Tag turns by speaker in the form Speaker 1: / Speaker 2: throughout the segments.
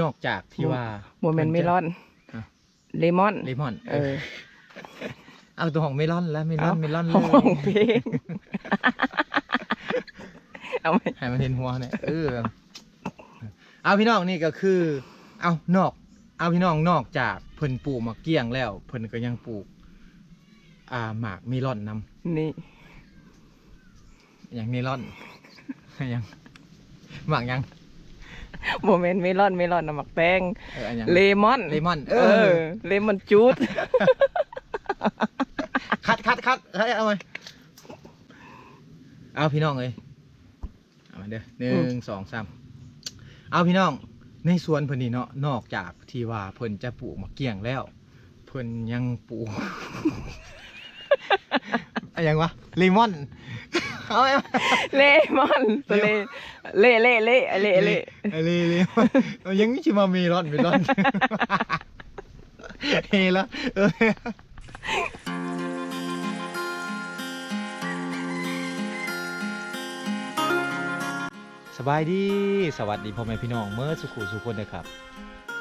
Speaker 1: นอกจากที่ว่า
Speaker 2: โมเมนต์เมลอน
Speaker 1: ฮะ
Speaker 2: เลมอน
Speaker 1: เลมอน
Speaker 2: เออ
Speaker 1: เอาตัวของเมลอนแล้วเมลอนเมลอนเล
Speaker 2: ห้อง
Speaker 1: ย
Speaker 2: เพลงเอาไหม
Speaker 1: ให้มันเห็นหัวเนี่ยเออเอาพี่น้องนี่ก็คือ เอานอก เอาพี่น้องนอกจากเพิ่นปลูกมะเกี้ยงแล้ว เพิ่นก็ยังปลูก อ่าหมากเมลอนนำ
Speaker 2: นี่
Speaker 1: อย่างเมลอนยังหมากยัง
Speaker 2: โมเมนต์เมลอนเมลอนน้ำหมักแป้ง
Speaker 1: เอออันยัง
Speaker 2: เลมอน
Speaker 1: เลมอน เอ
Speaker 2: เอ
Speaker 1: อ
Speaker 2: อ เลมอนจูด
Speaker 1: คัดคัดคัดเฮ้ยเอาไหมเอาพี่น้องเลยเอามาเด้อหนึ่งสองสามเอาพี่น้อง ในสวนเพิ่นนี่เนาะ นอกจากที่ว่าเพิ่นจะปลูกมะเกี้ยงแล้ว เพิ่นยังปลูก อะไรยังวะเลมอนเอาไหม
Speaker 2: เลมอนตัวเลเล่เล่เล่เล่เล่
Speaker 1: เลเลมอนเอายังชิมาเมลอนเมลอนเฮละเออสบายดี สวัสดีพ่อแม่พี่น้องเมื่อสุขุสุขคนนะครับ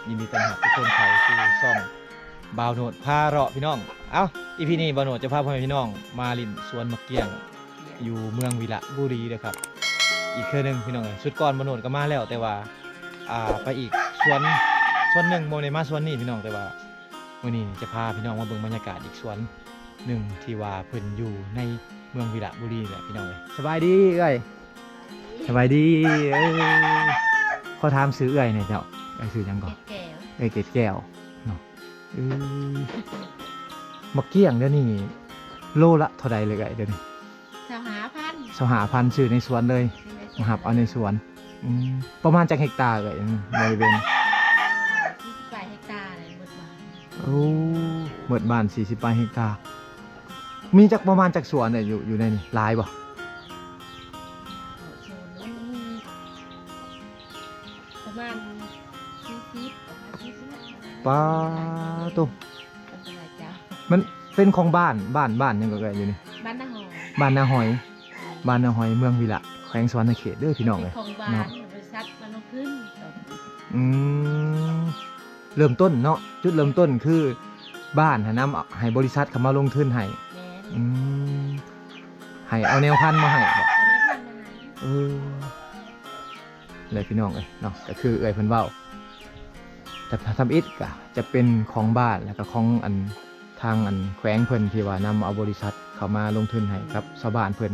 Speaker 1: ยินดีต้อนรับทุกคนเข้าสู่ซ่อง บาวโนดพาเราะพี่น้อง เอ้าอีพีนี้บาวโนดจะพาพ่อแม่พี่น้องมาลินสวนมะเกียง อยู่เมืองวิระบุรีนะครับ อีกเครือหนึ่งพี่น้องเอ้ยสุดก่อนบาวโนดก็มาแล้วแต่ว่าอ่าไปอีกสวนสวนหนึ่งโมเนมาสวนนี้พี่น้องแต่ว่าวันนี้จะพาพี่น้องมาเบิ่งบรรยากาศอีกสวนหนึ่งที่ว่าเพิ่นอยู่ในเมืองวิระบุรีแหละพี่น้องเอ้ยสบายดีเอ้ยสบายดีเอ้ยขอถามซื้อเอื่อยหน่อยเจ้าเอ้ยซื้อหยังก่อน
Speaker 3: แก้ว
Speaker 1: เอ้ยเกดแก้ว เนาะเอ้ยมะเกี้ยงเดี๋ยวนี้โลละเท่าใดเลยไอ้เดี๋ยวนี้
Speaker 3: สหาพันธุ์
Speaker 1: สหาพันธุ์ซื้อในสวนเลยมาหับเอาในสวนอืมประมาณจากเฮกตาร์เลยบริเวณ
Speaker 3: ที่ปลายเฮกตาร์เลยหมดบาน
Speaker 1: โอ้เบิดบ้าน40ปลายเฮกตาร์มีจากประมาณจากสวนเนี่ยอยู่อยู่ในนี่หลายบ่
Speaker 3: โซนนั้นมีประมาณสี่สิบประมาณสี่สิบ
Speaker 1: ป้า ตุ
Speaker 3: เป็นไรเจ้า
Speaker 1: มันเป็นของบ้านบ้านบ้านหยังก็ไกอยู่นี่
Speaker 3: บ้านนาหอ
Speaker 1: บ้านนาหอยบ้านนาหอยเมืองวิละแขวงสวรรณเขตเด้อพี่น้องเลย
Speaker 3: ของบ้าน
Speaker 1: เนาะ
Speaker 3: บริษัทมันเอาขึ้นต่อ
Speaker 1: อืมเริ่มต้นเนาะจุดเริ่มต้นคือบ้านหานำให้บริษัทเข้ามาลงทุนให้
Speaker 3: แม่น
Speaker 1: อืมให้เอาแนวพันธุ์มาให้บ่
Speaker 3: เอาในพันธุ์มาให้
Speaker 1: เออเลยพี่น้องเอ้ยเนาะก็คือเอ้ยเพิ่นเว้า แต่ทำอิฐก็จะเป็นของบ้านแล้วก็ของอันทางอันแขวงเพิ่นที่ว่านำเอาบริษัทเข้ามาลงทุนให้กับชาวบ้านเพิ่น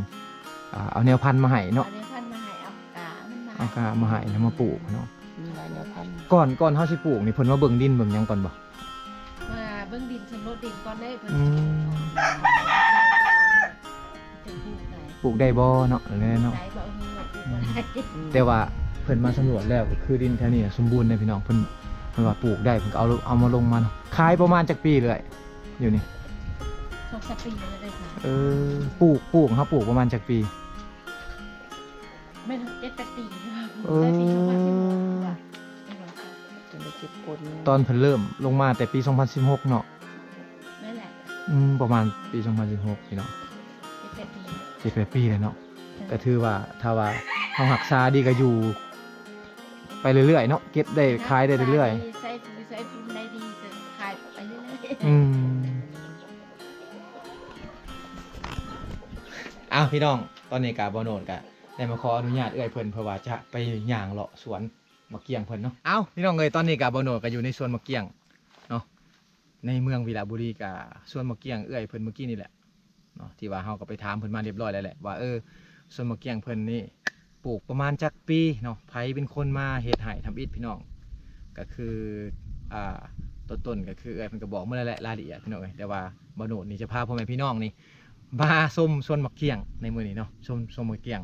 Speaker 1: อ่าเอาแนวพันธุ์มาให้เนาะ
Speaker 3: เอาในพันธุ์มาให้เอากามันมา
Speaker 1: เอากามาให้แล้วมาปลูกเนาะ
Speaker 2: มีหลายแนวพันธุ์
Speaker 1: ก่อนก่อนเฮาสิปลูกนี่เพิ่นว่าเบิ่งดินเบิ่งหยังก่อนบ่
Speaker 3: มาเบื้องดินชำรดดินก่อนได้เพิ่น
Speaker 1: อืม
Speaker 3: จะปลูกไหน
Speaker 1: ปลูกได้บ่เนาะแน่เนาะ
Speaker 3: ไหนบอกมีแบบปลูกอะไร
Speaker 1: แต่ว่าเพิ่นมาสำรวจแล้วก็คือดินแถวนี้สมบูรณ์เลยพี่น้องเพิ่น เพิ่นว่าปลูกได้เพิ่นก็เอาเอามาลงมาเนาะขายประมาณจักปีเลยอยู่นี่
Speaker 3: สองสามปีแล้วได้ค่ะ
Speaker 1: เออปลูกปลูกครับปลูกประมาณจักปี
Speaker 3: ไม่ถึงเจ็ดแปดปีค่ะ
Speaker 1: เออ
Speaker 3: ได้ปีสองพันสิบหกค่ะ
Speaker 2: จนได้เก็บผล
Speaker 1: ตอนเพิ่นเริ่มลงมาแต่ปี 2016 เนาะ
Speaker 3: นั่นแหละ
Speaker 1: อืมประมาณปี 2016พี่น้อง
Speaker 3: เจ็ดแปดปี
Speaker 1: สิบแปดปีแล้วเนาะก็ถือว่าถ้าว่าเฮารักษาดีก็อยู่ ไปเรื่อยๆเนาะเก็บได้ขายได้เรื่อย
Speaker 3: ใช้ปุ๋ยใช้ปุ๋ยได้ดีจะขายไปเรื่อย
Speaker 1: ๆอืมอ้าวพี่น้องตอนนี้กาบ่โนดกะได้มาขออนุญาตเอื้อยเพิ่นเพื่อว่าจะไปย่างเลาะสวนมะเกียงเพิ่นเนาะเอ้าพี่น้องเอ้ยตอนนี้กาบ่โนดก็อยู่ในสวนมะเกียงเนาะในเมืองวิระบุรีกะสวนมะเกียงเอื้อยเพิ่นเมื่อกี้นี่แหละเนาะที่ว่าเฮาก็ไปถามเพิ่นมาเรียบร้อยแล้วแหละว่าเออสวนมะเกียงเพิ่นนี่ ปลูกประมาณจักปีเนาะไผเป็นคนมาเฮ็ดให้ทำอิฐพี่น้อง ก็คืออ่าต้นต้นก็คือเอ้อยเพิ่นก็บอกเมื่อไรแหละรายละเอียดพี่น้องเอ้ยแต่ว่าบ่โนดนี่จะพาพ่อแม่พี่น้องนี่มาส้มสวนมะเกียงในมื้อนี้เนาะส้มส้มมะเกียง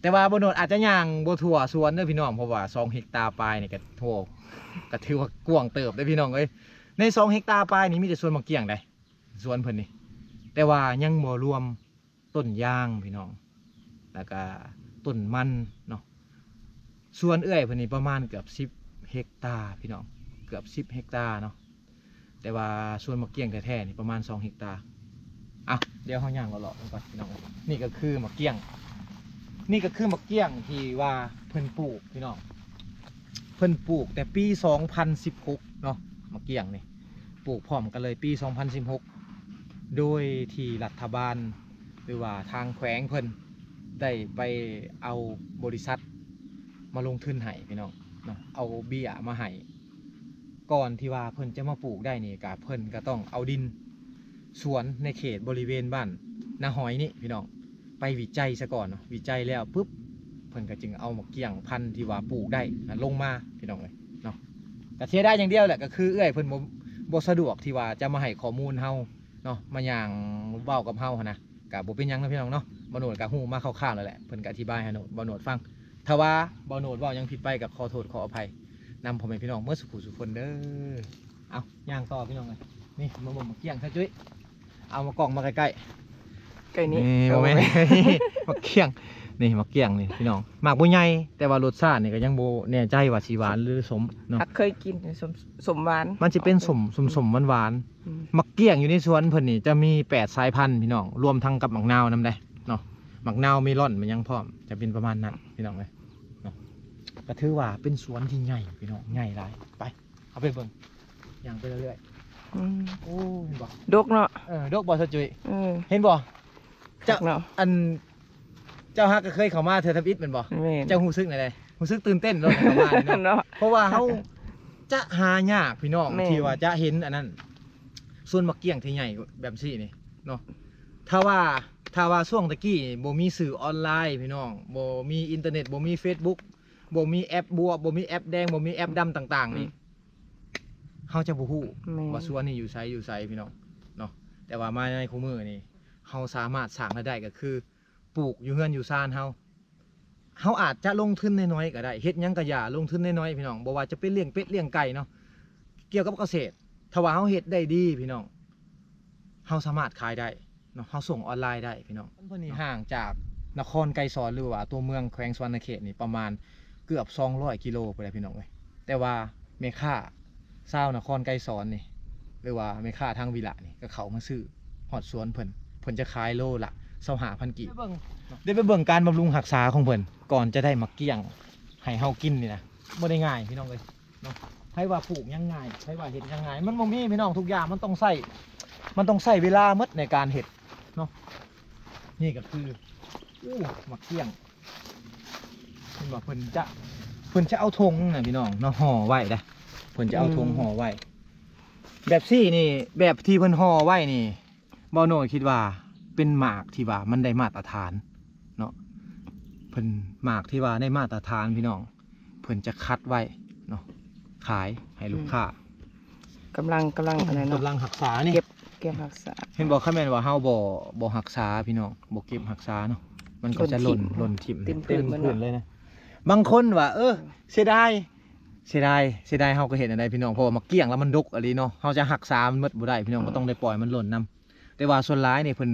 Speaker 1: แต่ว่าบ่โนดอาจจะย่างบ่ทั่วสวนเด้อพี่น้องเพราะว่า2เฮกตาร์ปลายนี่ก็โทก็ถือว่ากว้างเติบเด้อพี่น้องเอ้ยใน2เฮกตาร์ปลายนี่มีแต่สวนมะเกียงได้สวนเพิ่นนี่แต่ว่ายังบ่รวมต้นยางพี่น้องแล้วก็ ต้นมันเนาะส่วนเอื้อยพิ่นนี่ประมาณเกือบ10เฮกตาร์พี่น้องเกือบ10เฮกตาร์เนาะแต่ว่าส่วนมะเกียงแท้ๆนี่ประมาณ2เฮกตาร์อะเดี๋ยวเฮาย่างเลาะๆกันก่อนพี่น้องนี่ก็คือมะเกียง นี่ก็คือมะเกี้ยงที่ว่าเพิ่นปลูกพี่น้องเพิ่นปลูกแต่ปี2016เนาะมะเกี่ยงนี่ปลูกพร้อมกันเลยปี2016โดยที่รัฐบาลหรือว่าทางแขวงเพิ่น ได้ไปเอาบริษัทมาลงทุนให้พี่น้องเนาะเอาเบี้ยมาให้ก่อนที่ว่าเพิ่นจะมาปลูกได้นี่ก็เพิ่นก็ต้องเอาดินสวนในเขตบริเวณบ้านนาหอยนี่พี่น้องไปวิจัยซะก่อนเนาะวิจัยแล้วปุ๊บเพิ่นก็จึงเอามะเกี่ยงพันธุ์ที่ว่าปลูกได้นะลงมาพี่น้องเลยเนาะก็เสียได้อย่างเดียวแหละก็คือเอื้อยเพิ่นบ่บ่สะดวกที่ว่าจะมาให้ข้อมูลเฮาเนาะมาอย่างเว้ากับเฮาหนนะกับบ่เป็นหยังนะพี่น้องเนาะ บอโนดกับฮู้มาคร่าวๆแล้วแหละเพิ่นก็อธิบายให้โนดบอโนดฟังถ้าว่าบอโนดเว้าหยังผิดไปก็ขอโทษขออภัยนำพ่อแม่พี่น้องเมื่อสุขสุขคนเด้อเอาย่างต่อพี่น้องเลยนี่มาบ่มมาเกี้ยงซะจุ้ยเอามากล่องมาใกล้
Speaker 2: ไก่
Speaker 1: ๆ
Speaker 2: นี้
Speaker 1: บ่แม่นมาเกี้ยงนี่มาเกี้ยงนี่พี่น้องหมากบ่ใหญ่แต่ว่ารสชาตินี่ก็ยังบ่แน่ใจว่าสิหวานหรือสมเนาะ
Speaker 2: ฮักเคยกินสมสมหวาน
Speaker 1: มันสิเป็นสมสมสมหวานๆ
Speaker 2: อืม
Speaker 1: มักเกี้ยงอยู่ในสวนเพิ่นนี่จะมีแปดสายพันธุ์พี่น้อง รวมทั้งกับหมักนาวนํได้เนาะห มักนาวมีร่อนมันยังพร้อม จะเป็นประมาณนั้นพี่น้องเลยเนาะก็ถือว่าเป็นสวนที่ใหญ่พี่น้องใหญ่หลายไป เอาไปเบิ่งย่างไปเรื่อย
Speaker 2: อืม
Speaker 1: ๆโอ้เห็นบ่
Speaker 2: ดกเนาะ
Speaker 1: เออดอกบ่สะจุย
Speaker 2: เออ
Speaker 1: เห็นบ่เจ้า
Speaker 2: เนาะ
Speaker 1: อันเจ้าฮักก็เคยเข้ามาเธอทำอิฐแม่นบ่
Speaker 2: แม่น
Speaker 1: เจ้าฮู้สึกไหนเลยฮู้สึกตื่นเต้นเนาะเข้ามานี่เนาะ
Speaker 2: เนาะ
Speaker 1: เพราะว่าเขาจะหายากพี่น้อง
Speaker 2: แม่น
Speaker 1: ที่ว่าจะเห็นอันนั้นส่วนมะเกี้ยงที่ใหญ่แบบซี่นี่เนาะถ้าว่า ถ้าว่าช่วงตะกี้บ่มีสื่อออนไลน์พี่น้องบ่มีอินเทอร์เน็ตบ่มี Facebook บ่มีแอปบัวบ่มีแอปแดงบ่มีแอปดำต่าง ๆ นี่เฮาจะบ่ฮู้
Speaker 2: แม่น
Speaker 1: ว่าสวนนี่อยู่ไสอยู่ไสพี่น้องเนาะแต่ว่ามาในคู่มือนี่เฮาสามารถสร้างรายได้ก็คือ ปลูกอยู่เฮือนอยู่ซ่านเฮาเฮาอาจจะลงทุนน้อยๆก็ได้เฮ็ดหยังก็อย่าลงทุนน้อยๆพี่น้องบ่ว่าจะเป็นเลี้ยงเป็ดเลี้ยงไก่เนาะเกี่ยวกับเกษตรถ้าว่าเฮาเฮ็ดได้ดีพี่น้องเฮาสามารถขายได้ เนาะเฮาส่งออนไลน์ได้พี่น้องเพิ่นนี่ห่างจากนครไกรสอนหรือว่าตัวเมืองแขวงสวรรณเขตนี่ประมาณเกือบ200กิโลไปเลยพี่น้องเว้ยแต่ว่าแม่ค้าชาวนครไกรสอนนี่หรือว่าแม่ค้าทางวิละนี่ก็เขามาซื้อฮอดสวนเพิ่นเพิ่นจะขายโลละ25,000กีบได้ไปเบิ่งการบำรุงรักษาของเพิ่นก่อนจะได้มาเกี่ยงให้เฮากินนี่นะบ่ได้ง่ายพี่น้องเอ้ยเนาะให้ว่าปลูกยังง่ายให้ว่าเฮ็ดยังง่ายมันบ่มีพี่น้องทุกอย่างมันต้องใช้มันต้องใช้เวลาหมดในการเฮ็ด เนาะนี่ก็คืออู้มะเกี่ยงเพิ่นว่าเพิ่นจะเพิ่นจะเอาธงน่ะพี่น้องเนาะห่อไว้เด้อเพิ่นจะเอาธงห่อไว้ แบบซี่นี่ แบบที่เพิ่นห่อไว้นี่บ่โน่คิดว่าเป็นหมากที่ว่ามันได้มาตรฐานเนาะเพิ่นหมากที่ว่าได้มาตรฐานพี่น้องเพิ่นจะคัดไว้เนาะขายให้ลูกค้ากำ
Speaker 2: ลังกำลังอะไรเนาะ
Speaker 1: กำลังหักษานี่
Speaker 2: เก็บ เก็บรักษา
Speaker 1: เห็นบอกข้าแม่นว่าเฮาบ่บ่หักษาพี่น้องบ่เก็บหักษาเนาะมันก็จะหล่นหล่นทิ่ม
Speaker 2: เต็มพื้นมัน
Speaker 1: พื้น
Speaker 2: เนาะ
Speaker 1: เลยนะบางคนว่า เออเสียดายเสียดายเสียดายเฮาก็เห็นอะไรพี่น้องเพราะว่ามาเกี่ยงแล้วมันดกอะไรเนาะเฮาจะหักษามันหมดบ่ได้พี่น้องก็ต้องได้ปล่อยมันหล่นนํแต่ว่าส่วนร้ายนี่เพิ่น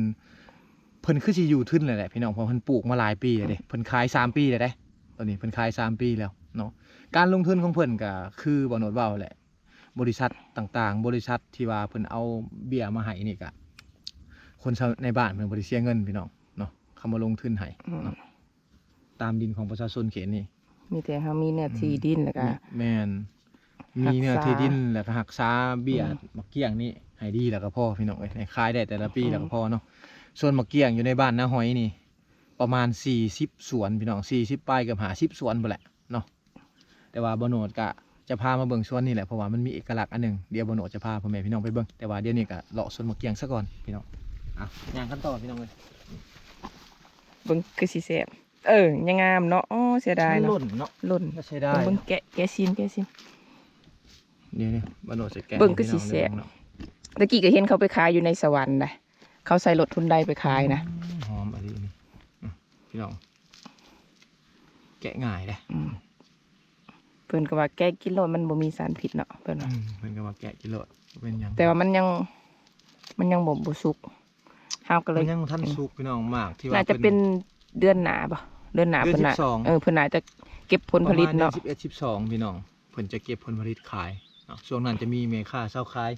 Speaker 1: เพิ่นคือสิอยู่ทึนเลยแหละพี่น้องเพราะเพิ่นปลูกมาหลายปีแล้วเด้เพิ่นขายสามปีแล้วเด้ตอนนี้เพิ่นขายสามปีแล้วเนาะการลงทุนของเพิ่นก็คือบ่โนดเว้าแหละ บริษัทต่างๆ บริษัทที่ว่าเพิ่นเอาเบี้ยมาให้นี่ก็คนชาวในบ้านเพิ่นบ่ได้เสียเงินพี่น้องเนาะเขามาลงทุนให้
Speaker 2: อืม
Speaker 1: เนาะตามดินของประชาชนเขตนี่
Speaker 2: มีแต่เฮามีเนื้อที่ดินแล้วก็
Speaker 1: แม่น
Speaker 2: รั
Speaker 1: มี
Speaker 2: กษา
Speaker 1: เนื้อที่ดินแล้วก็หักษาเบี้ย
Speaker 2: อืม
Speaker 1: มะเกี้ยงนี่ให้ดีแล้วก็พอพี่น้องเอ้ยให้ขายได้แต่ละปี
Speaker 2: อืม
Speaker 1: แล้วก็พอเนาะส่วนมะเกี้ยงอยู่ในบ้านนาหอยนี่ ประมาณ40สวนพี่น้อง40ปลายเกับ50สวนบ่แหละเนาะแต่ว่าบ่โนดก็ จะพามาเบิ่งสวนนี่แหละเพราะว่ามันมีเอกลักษณ์อันหนึงเดี๋ยวบ่โนดจะพาพ่อแม่พี่น้องไปเบิ่งแต่ว่าเดี๋ยวนี้ก็เลาะสวนมะเกี้ยงซะก่อนพี่น้องอะย่างกันต่อพี่น้องเอ้ย
Speaker 2: เบิ่งคือสิแซ่บเออยังงามเนาะอ๋อเสียดาย
Speaker 1: มันห
Speaker 2: เนาะ
Speaker 1: ล่นเนาะ
Speaker 2: หล่น
Speaker 1: ก็ใช้ได้
Speaker 2: เบิ่งแกะแกะซิมแกะซิม
Speaker 1: เดี๋ยวนี้บ่โนดจะแกะ
Speaker 2: เบิ่งคือ
Speaker 1: ให้พี่น้
Speaker 2: สิแซ่บ
Speaker 1: เนาะ
Speaker 2: ตะกี้ก็เห็นเขาไปขายอยู่ในสวรรค์นะเขาใส่รถทุนใดไปขายนะ
Speaker 1: หอมอะไรนี่อืมพี่น้องแกะง่ายเลย
Speaker 2: อืมเพิ่นก็ว่าแกะกินโลดมันบ่มีสารพิษเนาะเพิ่นว่า
Speaker 1: เพิ่นก็มาแกะกิโลดเป็นหยัง
Speaker 2: แต่ว่ามันยังมันยังบ่บ่สุกเฮาก็เล
Speaker 1: มั
Speaker 2: ย
Speaker 1: นยังท่านสุกพี่น้องมากที่ว่า
Speaker 2: น่าจะเป็นเดือนหนาป่ะเดือนหนา
Speaker 1: เดือน
Speaker 2: เพิ่นน่ะ
Speaker 1: 12
Speaker 2: เออเพิ่นน่าจะเก็บผลผลิตเนาะ
Speaker 1: สิบเอ็ดสิบสองพี่น้องเพิ่นจะเก็บผลผลิตขายเนาะช่วงนั้นจะมีเมค่าเช่าขาย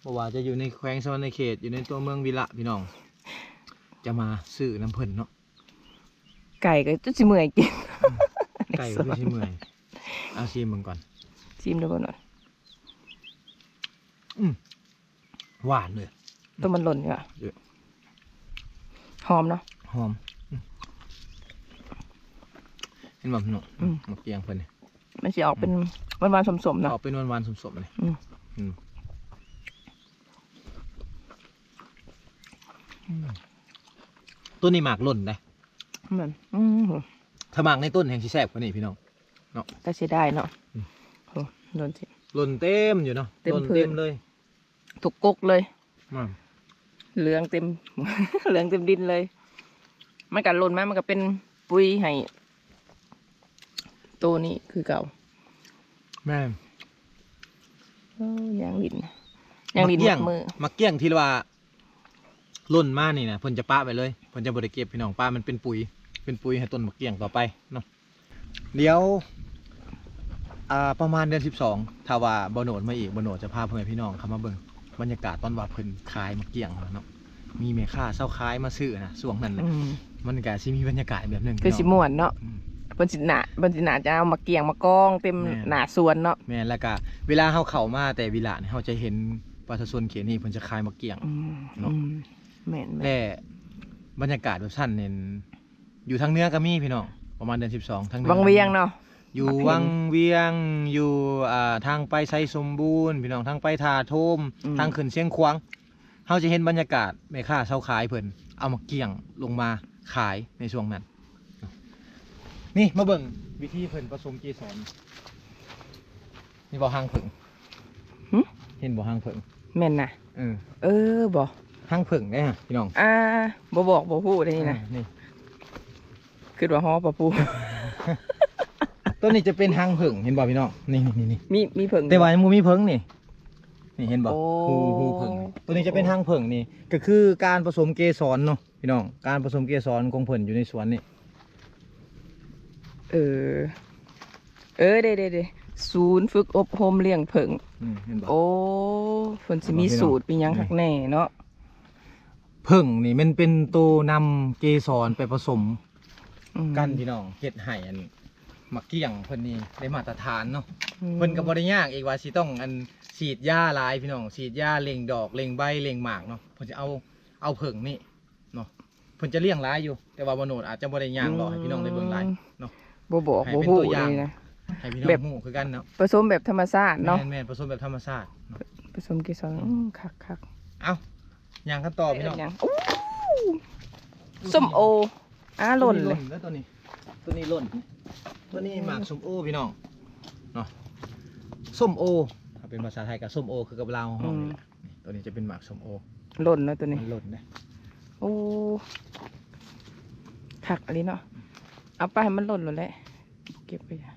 Speaker 1: เพราะว่าจะอยู่ในแขวงสวรรณเขตอยู่ในตัวเมืองวิระพี่น้อง จะมาซื้อน้ำเพิ่นเนาะ
Speaker 2: ไก่ก็จุสิเมื่อยกิน
Speaker 1: ไก่ก็คือชิเมื่อย เอาชิมมึงก่อน
Speaker 2: ชิมดูบ่หน่อย
Speaker 1: หวานเลย
Speaker 2: ตัวมันหล่นอยู่อะ
Speaker 1: เยอะ
Speaker 2: หอมเนาะ
Speaker 1: หอมอืมเห็นแบบหนู
Speaker 2: อืม
Speaker 1: มะเกียงเพิ่นนี่
Speaker 2: มันสิออกเป็นหวานๆสมๆเนาะ
Speaker 1: ออกเป็นหวานๆสมๆเลย
Speaker 2: อืม
Speaker 1: อืมต้นนี้หมากหล่นนะ
Speaker 2: เหมือนอืม
Speaker 1: ถ้าหมากในต้นแห่งชีแซบกว่านี้พี่น้อง
Speaker 2: ก็เสียดายเนาะ
Speaker 1: อืม
Speaker 2: โอ้หล่นสิ
Speaker 1: หล่นเต็มอยู่เนาะ
Speaker 2: เต็ม
Speaker 1: หล่น
Speaker 2: พื้น
Speaker 1: เต็มเลย
Speaker 2: ถูกกกเลย
Speaker 1: อืม
Speaker 2: เหลืองเต็ม เหลืองเต็มดินเลย มันกัหล่นมามันก็เป็นปุ๋ยให้ตัวนี้คือเก่า
Speaker 1: แม่
Speaker 2: เออยางลินยางลิน
Speaker 1: มะเกี้ยง
Speaker 2: หมดมือ
Speaker 1: มักเกี้ยงที่ว่าหล่นมานี่นะเพิ่นจะป้าไปเลยเพิ่นจะบริเก็บพี่น้องป้ามันเป็นปุ๋ย เป็นปุ๋ยให้ต้นมักเกี้ยงต่อไปเนาะเดี๋ยว อ่าประมาณเดือนสิบสองถ้าว่าบโนดมาอีกบโนดจะพาเพื่อนพี่น้องเข้ามาเบิ่งบรรยากาศตอนว่าเพิ่นขายมักเกี้ยงเนาะมีแม่ค้าเศร้าขายมาซื้อนะช่วงนั้นนะ
Speaker 2: อืม
Speaker 1: มันก็สิมีบรรยากาศแบบหนึง
Speaker 2: คือสิ
Speaker 1: พี่น้อง
Speaker 2: ม่วนเนาะ
Speaker 1: อืม
Speaker 2: บนสิหนาบนสิหนาจะเอามาเกี่ยงมากองเต็ม
Speaker 1: แม่น
Speaker 2: หนาสวนเนาะ
Speaker 1: แม่นแล้วก็เวลาเฮาเข้ามาแต่วิลาเนี่ยเฮาจะเห็นประชาชนเขียนนี่เพิ่นจะขายมักเกี้ยง
Speaker 2: อืม
Speaker 1: เนาะ
Speaker 2: อืมแม่นแม่น
Speaker 1: และบรรยากาศแบบสั้นเนี่ยอยู่ทางเหนื้อก็มีพี่น้องประมาณเดือนสิบสองทางหนือ
Speaker 2: วังเวียงเนาะ
Speaker 1: อยู่
Speaker 2: มาเห็น
Speaker 1: วังเวียงอยู่อ่าทางไปไซสมบูรณ์พี่น้องทางไปทาโทม
Speaker 2: อืม
Speaker 1: ทางขึ้นเชียงควางเฮาจะเห็นบรรยากาศแม่ค้าเช่าขายเพิ่นเอามาเกี่ยงลงมาขายในช่วงนั้น นี่มาเบิ่งวิธีเพิ่นผสมเกสรนี่บ่หางผึ่ง
Speaker 2: หึ
Speaker 1: เห็นบ่หางผึ่ง
Speaker 2: แม่นนะ
Speaker 1: เออ
Speaker 2: เออบ่
Speaker 1: หางผึ่งได้ฮะพี่น้อง
Speaker 2: อ่าบ่บอกบ่พูดได้นี่นะ
Speaker 1: อ่านี่
Speaker 2: คือว่าฮอปะปู
Speaker 1: ต้นนี้จะเป็นหางผึ่งเห็นบ่พี่น้องนี่นี่นี่
Speaker 2: มีมีเพิ่ง
Speaker 1: แต่ว่ายังบ่มีเพิงนี่นี่เห็นบ่
Speaker 2: โอ้
Speaker 1: หูหูเพิงตัวนี้จะเป็นหางผึ่งนี่ก็คือการผสมเกสรเนาะพี่น้องการผสมเกสรของเพิ่นอยู่ในสวนนี่
Speaker 2: เออ เออเด้เด้เด้ศูนย์ฝึกอบรมเลี้ยงเผิง
Speaker 1: อืมเห็นบ่
Speaker 2: โอ้เพิ่นสิมี
Speaker 1: บอกพี่น้อง
Speaker 2: สูตรมีหยังคักแน่เนาะ
Speaker 1: ผึ่งนี่มันเป็นตัวนำเกสรไปผสม
Speaker 2: อืม
Speaker 1: กันพี่น้องเฮ็ดให้อัน มักเกี้ยงเพิ่นนี่ได้มาตรฐานเนาะ
Speaker 2: อืม
Speaker 1: เพิ่นก็บ่ได้ยากอีกว่าสิต้องอันฉีดยาหลายพี่น้องฉีดยาเล็งดอกเล็งใบเล็งหมากเนาะเพิ่นจะเอาเอาผึ่งนี่เนาะเพิ่นจะเลี้ยงหลายอยู่ แต่ว่าบ่โนดอาจจะบ่ได้ย่างหรอกให้พี่น้องได้เบิ่งหลายเนาะ
Speaker 2: บ่บอก
Speaker 1: ให้
Speaker 2: บ่
Speaker 1: เป็น
Speaker 2: ฮู้
Speaker 1: ตัวอย่าง
Speaker 2: เลยนะ
Speaker 1: ให้พี่น้อ
Speaker 2: แบ
Speaker 1: ง
Speaker 2: บ
Speaker 1: ฮู้คือกันเนาะ
Speaker 2: ผสมแบบธรรมชาติเนาะ
Speaker 1: แม่นแม่นผสมแบบธรรมชาติเนาะ
Speaker 2: ผสมเกสรอืมคักคัก
Speaker 1: เอ้าย่างกันต่อพี่น้อง
Speaker 2: หยังอู้ส้มโออ้าหล่นเลย
Speaker 1: แล้วตัวนี้ ตัวนี้หล่น ตัวนี้หมากส้มโอพี่น้องเนาะส้มโอถ้าเป็นภาษาไทยกับส้มโอคือกับลาวห้องนี่แหละนี่ตัวนี้จะเป็นหมากส้มโอ
Speaker 2: หล่นเนาะตัวนี้
Speaker 1: มันหล่นนะ
Speaker 2: โอ้คักอันนี้เนาะ เอาไปให้มันหล่นหล่นแหละเก็บไปอย่า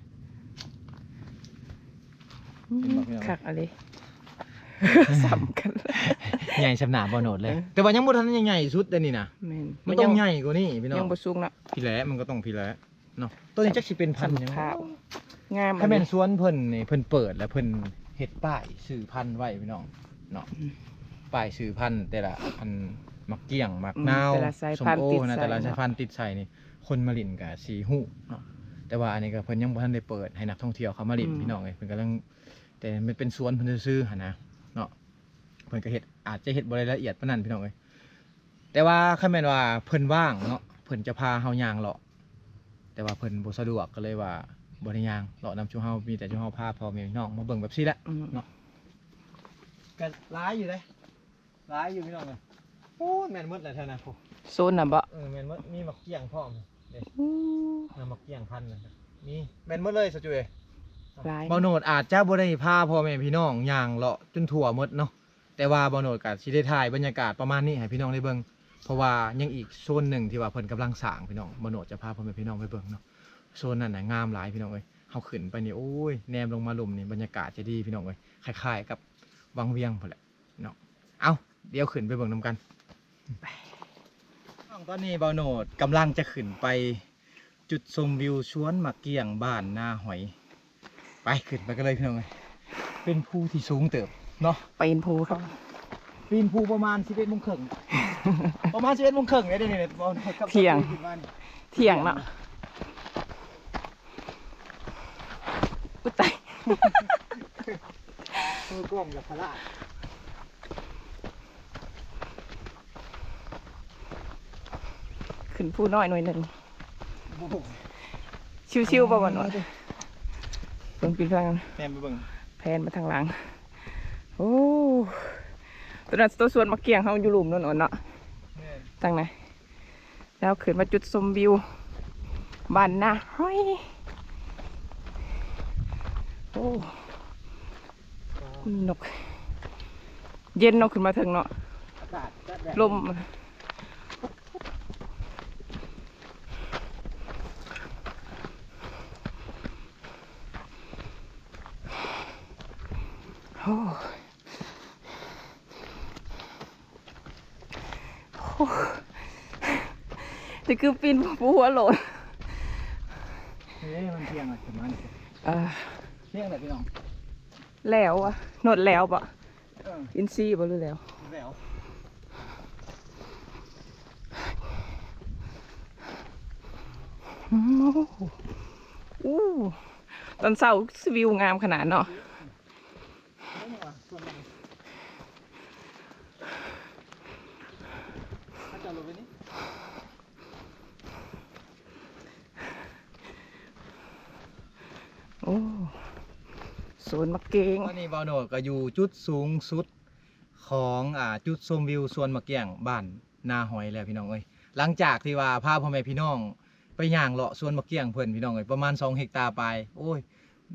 Speaker 2: อืมคักอันนี้สำคัญเลย
Speaker 1: ใหญ่สำหนาบ่โหนดเลย
Speaker 2: เออ
Speaker 1: แต่ว่ายังบ่ทันใหญ่สุดเลยนี่นะ
Speaker 2: แม่น
Speaker 1: มันต้องใหญ่กว่านี้พี่น้อ
Speaker 2: ยังงบ่สุกเนาะ
Speaker 1: พี่แหล้มันก็ต้องพี่แหล้ เนาะตัวนี้จักสิเป็นพันธุ์หยัง
Speaker 2: ข้าวงาม
Speaker 1: ถ้าแม่นสวนเพิ่นนี่เพิ่นเปิดแล้วเพิ่นเฮ็ดป้ายสื่อพันธุ์ไว้พี่น้องเนาะป้ายสื่อพันธุ์แต่ละอันมักเกี้ยงมักนาว
Speaker 2: แต่ละสาย
Speaker 1: ส้ม
Speaker 2: พันธุ์
Speaker 1: โอ
Speaker 2: ติด
Speaker 1: นะ
Speaker 2: ใส่
Speaker 1: แต่ละสาย
Speaker 2: เนาะ
Speaker 1: พันธุ์ติดใส่นี่คนมาลินกับสีหูเนาะแต่ว่าอันนี้ก็เพิ่นยังบ่ทันได้เปิดให้นักท่องเที่ยวเขามาลินพี่น้องเอ้ยเพิ่นกำลังแต่มันเป็นสวนเพิ่นซื้อๆหั่นนะเนาะเพิ่นก็เฮ็ดอาจจะเฮ็ดบ่ได้ละเอียดปานนั้นพี่น้องเอ้ยแต่ว่าคันแม่นว่าเพิ่นว่างเนาะเพิ่นจะพาเฮาย่างเลาะ แต่ว่าเพิ่นบ่สะดวกก็เลยว่าบ่ได้ย่างเลาะนำชูเฮามีแต่ชูเฮาพาพ่อแม่พี่น้องมาเบิ่งแบบซี่แหละ
Speaker 2: อืม
Speaker 1: เนาะก็ร้ายอยู่เลยร้ายอยู่พี่น้องเลยโอ้ยแมนหมดเลยเท่านั้นพวก
Speaker 2: โซนน่ะบ่
Speaker 1: เออแมนหมดมีหมักเกี้ยงพร้อมเด็ก
Speaker 2: อู้
Speaker 1: หมักเกี้ยงพันนะครับมีแมนหมดเลยสจุย
Speaker 2: หลาย
Speaker 1: บอโนดอาจจะบ่ได้พาพ่อแม่พี่น้องย่างเลาะจนทั่วหมดเนาะแต่ว่าบอโนดกับสิได้ถ่ายบรรยากาศประมาณนี้ให้พี่น้องได้เบิ่ง เพราะว่ายังอีกโซนหนึ่งที่ว่าเพิ่นกำลังสร้างพี่น้องบอโนดจะพาพ่อแม่พี่น้องไปเบิ่งเนาะโซนนั้นน่ะงามหลายพี่น้องเอ้ยเฮาขึ้นไปนี่โอ้ยแนมลงมาหลุมนี่บรรยากาศจะดีพี่น้องเอ้ยคล้ายๆกับวังเวียงพุ่นแหละเนาะเอาเดี๋ยวขึ้นไปเบิ่งนํกันตอนนี้บาวโนดกำลังจะขึ้นไปจุดชมวิวชวนหมักเกี่ยงบ้านนาหอย ไปขึ้นไปกันเลยพี่น้องเอ้ยเป็นภูที่สูงเติบเนาะ
Speaker 2: ปีนภูครับ
Speaker 1: ปีนภูประมาณ11โมงครึ่ง ประมาณ11โมงครึ่งเนี่ยเดี๋ยวนี้เนี่ยบาวโนดกับ
Speaker 2: เที่ยง
Speaker 1: ขึ้นมานี่
Speaker 2: เที่ยงเนาะ
Speaker 1: มือกล้องกับพละ
Speaker 2: ขึ้นผู้น้อยหน่อยหนึ่งชิวๆบ่บ่หน่อยเบิ่งปีนทาง
Speaker 1: แม่ไปเบิ่ง
Speaker 2: แพนมาทางหลัง โอ้ตัวนั้นตัวส่วนมะเกียงเขาอยู่หลุมนั่นอ่อนเนาะ ทางไหนแล้วขึ้นมาจุดชมวิวบ้านนาห้อยโอ้นก เย็นเนาะขึ้นมาถึงเนาะ
Speaker 1: อากาศจะแดด
Speaker 2: ลมโอ้โอ้ นี่คือปีนผู้หัวโหลน
Speaker 1: เฮ้ยมันเที่ยงอะขึ้นมานี่
Speaker 2: อ่า
Speaker 1: เที่ยงเลยพี่น้อง
Speaker 2: แล้วอะนดแล้วปะ
Speaker 1: เออ
Speaker 2: อินซีย์บ่หรือแล้ว
Speaker 1: แล้ว
Speaker 2: อืมโอ้โหอู้ตอนเช้าวิวงามขนาดเนาะ
Speaker 1: ส่วนมันถ้าจะลงไปนี่
Speaker 2: โอ้โซนมะเกง
Speaker 1: ตอนนี้บอลโนดก็อยู่จุดสูงสุดของอ่าจุดชมวิวสวนมะเกียงบ้านนาหอยแล้วพี่น้องเอ้ยหลังจากที่ว่าพาพ่อแม่พี่น้อง ไปย่างเลาะสวนมะเกียงเพิ่นพี่น้องเอ้ยประมาณ2เฮกตาร์ไปโอ้ย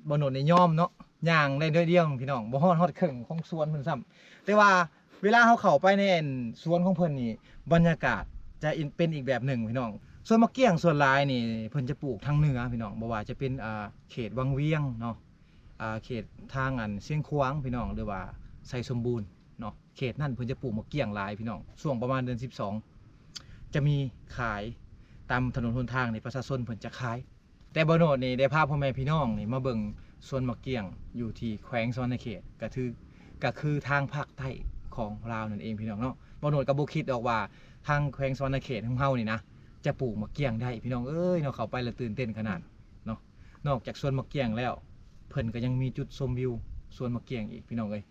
Speaker 1: บอลโนดในย่อมเนาะย่างได้ด้วยเดียวพี่น้องบ่ฮอดฮอดครึ่งของสวนเพิ่นซ้ำแต่ว่าเวลาเขาเข้าไปในอันสวนของเพิ่นนี่บรรยากาศจะเป็นอีกแบบหนึ่งพี่น้อง ส่วนมะเกียงส่วนลายนี่เพิ่นจะปลูกทางเหนือพี่น้องบ่ว่าจะเป็นอ่าเขตวังเวียงเนาะอ่าเขตทางอันเชียงควางพี่น้องหรือว่าไซสมบูรณ์เนาะเขตนั่นเพิ่นจะปลูกมะเกี่ยงลายพี่น้องช่วงประมาณเดือน 12 จะมีขายตามถนนหนทางนี่ประชาชนเพิ่นจะขาย แต่บ่โนดนี่ได้พาพ่อแม่พี่น้องนี่มาเบิ่งสวนมะเกี่ยงอยู่ที่แขวงสวรรณเขตก็คือก็คือทางภาคใต้ของลาวนั่นเองพี่น้องเนาะบ่โนดก็บ่คิดดอกว่าทางแขวงสวรรณเขตของเฮานี่นะ จะปลูกมะเกี่ยงได้ พี่น้องเอ้ยเนาะเขาไปแล้วตื่นเต้นขนาดเนาะนอกจากสวนมะเกี่ยงแล้ว เพิ่นก็ยังมีจุดชมวิวสวนมะเกียงอีกพี่น้องเอ้ย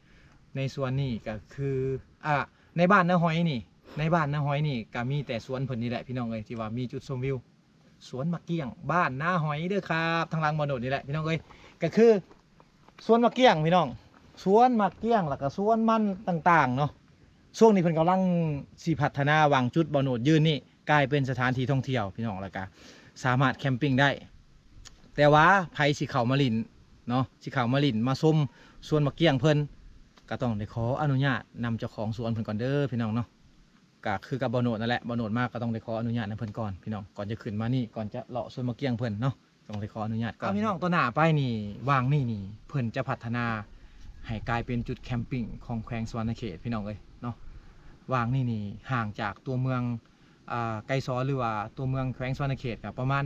Speaker 1: ในสวนนี่ก็คืออะในบ้านน้าหอยนี่ ในบ้านน้าหอยนี่ก็มีแต่สวนเพิ่นนี่แหละพี่น้องเอ้ยที่ว่ามีจุดชมวิวสวนมะเกียง บ้านน้าหอยเด้อครับทางลังมอโนดนี่แหละพี่น้องเอ้ยก็คือสวนมะเกียงพี่น้องสวนมะเกียงแล้วก็สวนมันต่าง ๆ เนาะช่วงนี้เพิ่นกำลังสิพัฒนาวางจุดบอโนดยืนนี่ กลายเป็นสถานที่ท่องเที่ยวพี่น้องแล้วก็สามารถแคมปิ้งได้ แต่ว่าไผสิเขามาลินเนาะสิเขามาลินมาส้มสวนมะเกี้ยงเพิ่นก็ต้องได้ขออนุญาตนำเจ้าของสวนเพิ่นก่อนเด้อพี่น้องเนาะก็คือกับบอโนดนั่นแหละบอโนดมากก็ต้องได้ขออนุญาตนำเพิ่นก่อนพี่น้องก่อนจะขึ้นมานี่ก่อนจะเลาะสวนมะเกี้ยงเพิ่นเนาะต้องได้ขออนุญาตก่อนพี่น้องตัวหน้าไปนี่วางนี่นี่เพิ่นจะพัฒนาให้กลายเป็นจุดแคมปิ้งของแขวงสวรรณเขตพี่น้องเอ้ยเนาะวางนี่นี่ห่างจากตัวเมือง ไกลซอหรือว่าตัวเมืองแขวงสวรรณเขตก็ประมาณ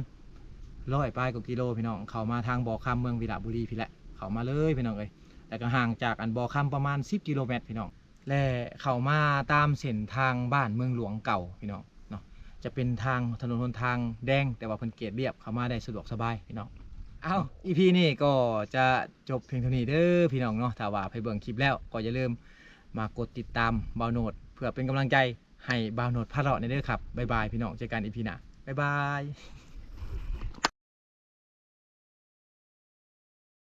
Speaker 1: ร้อยปลายกว่ากิโลพี่น้อง เขามาทางบ่อคำเมืองวิระบุรีพี่แหละ เขามาเลยพี่น้องเอ้ยแต่ก็ห่างจากอันบ่อคำประมาณ 10 กิโลเมตรพี่น้อง และเขามาตามเส้นทางบ้านเมืองหลวงเก่าพี่น้องเนาะ จะเป็นทางถนนหนทางแดงแต่ว่าเพิ่นเกตเรียบเขามาได้สะดวกสบายพี่น้องเอาอีพีนี้ก็จะจบเพียงเท่านี้เด้อพี่น้องเนาะถ้าว่าไปเบิ่งคลิปแล้วก็อย่าลืมมากดติดตามเบาโนดเพื่อเป็นกำลังใจ ให้บาวโนดพาเราะในเด้อครับบ๊ายบายพี่น้องเจอกันอีพีหน้าบ๊ายบาย